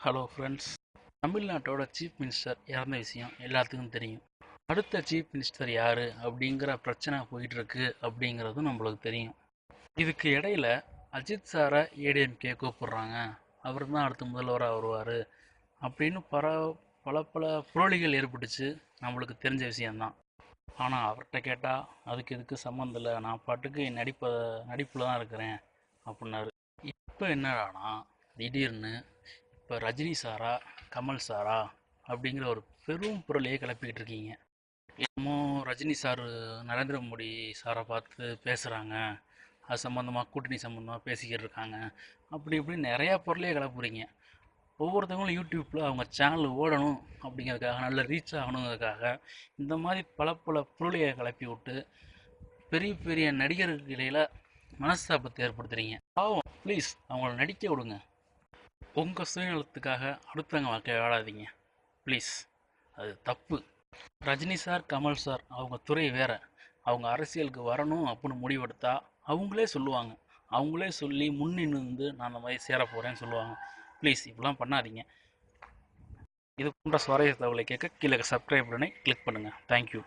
Hello friends தமிழ்நாட்டோட chief minister இறந்த விஷயம் எல்லாத்துக்கும் தெரியும். அடுத்த சீஃப் மினிஸ்டர் யார் அப்படிங்கிற பிரச்சனை போயிட்டு இருக்கு அப்படிங்கிறதும் நம்மளுக்கு தெரியும். இதுக்கு இடையில அஜித் சாரை ஏடிஎம்கே கூப்பிடுறாங்க. அவர் தான் அடுத்த முதல்வராக வருவார் அப்படின்னு பல பல பல புரளிகள் ஏற்பட்டுச்சு. நம்மளுக்கு தெரிஞ்ச விஷயந்தான் ஆனால் அவர்கிட்ட கேட்டால் அதுக்கு இதுக்கு சம்மந்தம் இல்லை. நான் பாட்டுக்கு நடிப்பை நடிப்பில் தான் இருக்கிறேன் அப்படின்னாரு. இப்போ என்னடானா திடீர்னு இப்போ ரஜினி சாரா கமல் சாரா அப்படிங்கிற ஒரு பெரும் பொருளையே கிளப்பிக்கிட்டு இருக்கீங்க. என்னமோ ரஜினி சார் நரேந்திர மோடி சாரை பார்த்து பேசுகிறாங்க அது சம்மந்தமாக கூட்டணி சம்மந்தமாக பேசிக்கிட்டு இருக்காங்க. அப்படி இப்படி நிறையா பொருளையே கிளப்புறீங்க. ஒவ்வொருத்தவங்களும் யூடியூப்பில் அவங்க சேனல் ஓடணும் அப்படிங்கிறதுக்காக நல்ல ரீச் ஆகணுங்கிறதுக்காக இந்த மாதிரி பல பல பொருளையை கிளப்பி விட்டு பெரிய பெரிய நடிகர்களுக்கு இடையில் மனஸ்தாபத்தை ஏற்படுத்துகிறீங்க பாவம் ப்ளீஸ் அவங்கள நடிக்க விடுங்க. உங்கள் சுயநலத்துக்காக அடுத்தவங்க வாழ்க்கையை வாழாதீங்க. ப்ளீஸ் அது தப்பு. ரஜினி சார் கமல் சார் அவங்க துறை வேற. அவங்க அரசியலுக்கு வரணும் அப்படின்னு முடிவெடுத்தா அவங்களே சொல்லுவாங்க. அவங்களே சொல்லி முன்னிருந்து நான் அந்த மாதிரி சேர போகிறேன்னு சொல்லுவாங்க. ப்ளீஸ் இப்படிலாம் பண்ணாதீங்க. இது போன்ற சுவாரஸ்ய தகவலை கேட்க கீழே சப்ஸ்கிரைப் பண்ணி கிளிக் பண்ணுங்கள் தேங்க்யூ